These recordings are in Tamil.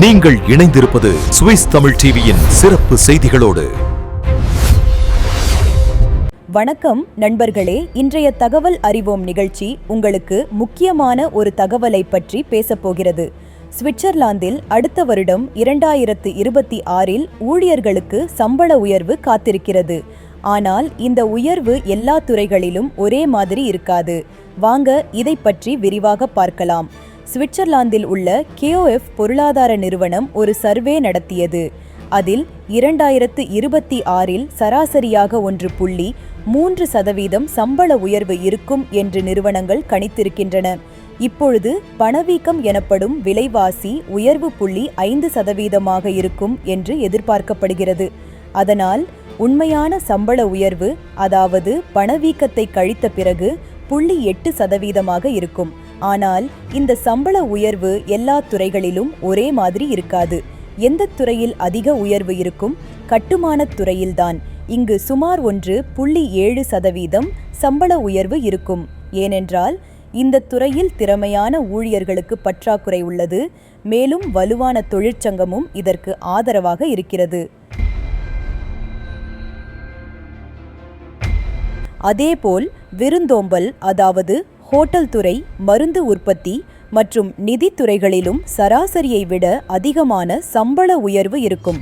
நீங்கள் இணைந்திருப்பது சுவிஸ் தமிழ் டிவியின் சிறப்பு செய்திகளோடு. வணக்கம் நண்பர்களே இன்றைய தகவல் அறிவோம் நிகழ்ச்சி உங்களுக்கு முக்கியமான ஒரு தகவலை பற்றி பேசப்போகிறது சுவிட்சர்லாந்தில் அடுத்த வருடம் இரண்டாயிரத்து இருபத்தி ஆறில் ஊழியர்களுக்கு சம்பள உயர்வு காத்திருக்கிறது. ஆனால் இந்த உயர்வு எல்லா துறைகளிலும் ஒரே மாதிரி இருக்காது. வாங்க இதை பற்றி விரிவாக பார்க்கலாம். சுவிட்சர்லாந்தில் உள்ள கேஓஎஃப் பொருளாதார நிறுவனம் ஒரு சர்வே நடத்தியது. அதில் இரண்டாயிரத்து இருபத்தி ஆறில் சராசரியாக ஒன்று புள்ளி மூன்று சதவீதம் சம்பள உயர்வு இருக்கும் என்று நிறுவனங்கள் கணித்திருக்கின்றன. இப்பொழுது பணவீக்கம் எனப்படும் விலைவாசி உயர்வு புள்ளி ஐந்து சதவீதமாக இருக்கும் என்று எதிர்பார்க்கப்படுகிறது. அதனால் உண்மையான சம்பள உயர்வு அதாவது பணவீக்கத்தை கழித்த பிறகு புள்ளி எட்டு சதவீதமாக இருக்கும். ஆனால் இந்த சம்பள உயர்வு எல்லா துறைகளிலும் ஒரே மாதிரி இருக்காது. எந்த துறையில் அதிக உயர்வு இருக்கும்? கட்டுமானத் துறையில்தான். இங்கு சுமார் ஒன்று புள்ளி ஏழு சதவீதம் சம்பள உயர்வு இருக்கும். ஏனென்றால் இந்த துறையில் திறமையான ஊழியர்களுக்கு பற்றாக்குறை உள்ளது. மேலும் வலுவான தொழிற்சங்கமும் இதற்கு ஆதரவாக இருக்கிறது. அதேபோல் விருந்தோம்பல் அதாவது ஹோட்டல் துறை மருந்து உற்பத்தி மற்றும் நிதித்துறைகளிலும் சராசரியை விட அதிகமான சம்பள உயர்வு இருக்கும்.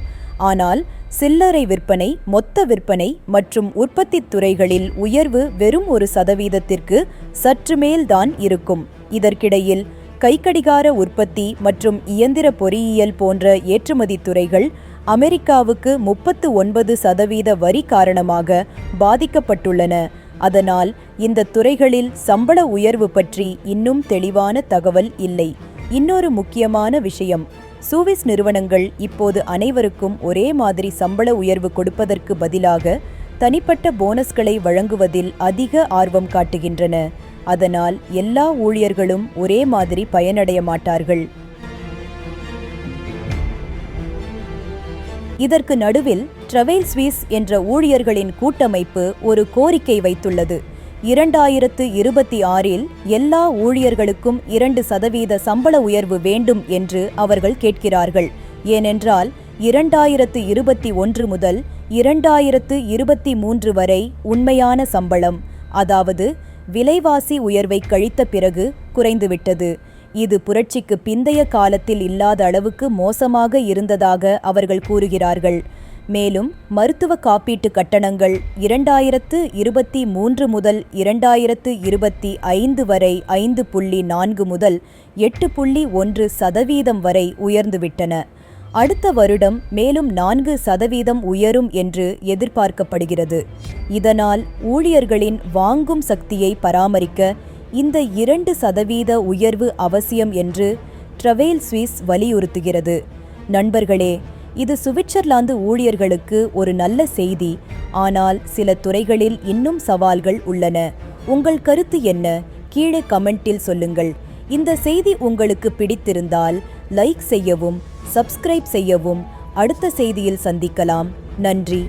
ஆனால் சில்லறை விற்பனை மொத்த விற்பனை மற்றும் உற்பத்தி துறைகளில் உயர்வு வெறும் ஒரு சதவீதத்திற்கு சற்று மேல்தான் இருக்கும். இதற்கிடையில் கைக்கடிகார உற்பத்தி மற்றும் இயந்திர பொறியியல் போன்ற ஏற்றுமதி துறைகள் அமெரிக்காவுக்கு முப்பத்து ஒன்பது சதவீத வரி காரணமாக பாதிக்கப்பட்டுள்ளன. அதனால் இந்த துறைகளில் சம்பள உயர்வு பற்றி இன்னும் தெளிவான தகவல் இல்லை. இன்னொரு முக்கியமான விஷயம் சூவிஸ் நிறுவனங்கள் இப்போது அனைவருக்கும் ஒரே மாதிரி சம்பள உயர்வு கொடுப்பதற்கு பதிலாக தனிப்பட்ட போனஸ்களை வழங்குவதில் அதிக ஆர்வம் காட்டுகின்றன. அதனால் எல்லா ஊழியர்களும் ஒரே மாதிரி பயனடைய மாட்டார்கள். இதற்கு நடுவில் ட்ரவெல் ஸ்வீஸ் என்ற ஊழியர்களின் கூட்டமைப்பு ஒரு கோரிக்கை வைத்துள்ளது. இரண்டாயிரத்து இருபத்தி ஆறில் எல்லா ஊழியர்களுக்கும் இரண்டு சதவீத சம்பள உயர்வு வேண்டும் என்று அவர்கள் கேட்கிறார்கள். ஏனென்றால் இரண்டாயிரத்து இருபத்தி ஒன்று முதல் இரண்டாயிரத்து இருபத்தி மூன்று வரை உண்மையான சம்பளம் அதாவது விலைவாசி உயர்வை கழித்த பிறகு குறைந்துவிட்டது. இது புரட்சிக்கு பிந்தைய காலத்தில் இல்லாத அளவுக்கு மோசமாக இருந்ததாக அவர்கள் கூறுகிறார்கள். மேலும் மருத்துவ காப்பீட்டு கட்டணங்கள் இரண்டாயிரத்து இருபத்தி மூன்று முதல் இரண்டாயிரத்து இருபத்தி ஐந்து வரை ஐந்து புள்ளி நான்கு முதல் எட்டு புள்ளி ஒன்று சதவீதம் வரை உயர்ந்துவிட்டன. அடுத்த வருடம் மேலும் நான்கு சதவீதம் உயரும் என்று எதிர்பார்க்கப்படுகிறது. இதனால் ஊழியர்களின் வாங்கும் சக்தியை பராமரிக்க இந்த இரண்டு சதவீத உயர்வு அவசியம் என்று ட்ரவேல் சுவிஸ் வலியுறுத்துகிறது. நண்பர்களே இது சுவிட்சர்லாந்து ஊழியர்களுக்கு ஒரு நல்ல செய்தி. ஆனால் சில துறைகளில் இன்னும் சவால்கள் உள்ளன. உங்கள் கருத்து என்ன? கீழே கமெண்டில் சொல்லுங்கள். இந்த செய்தி உங்களுக்கு பிடித்திருந்தால் லைக் செய்யவும் சப்ஸ்கிரைப் செய்யவும். அடுத்த செய்தியில் சந்திக்கலாம். நன்றி.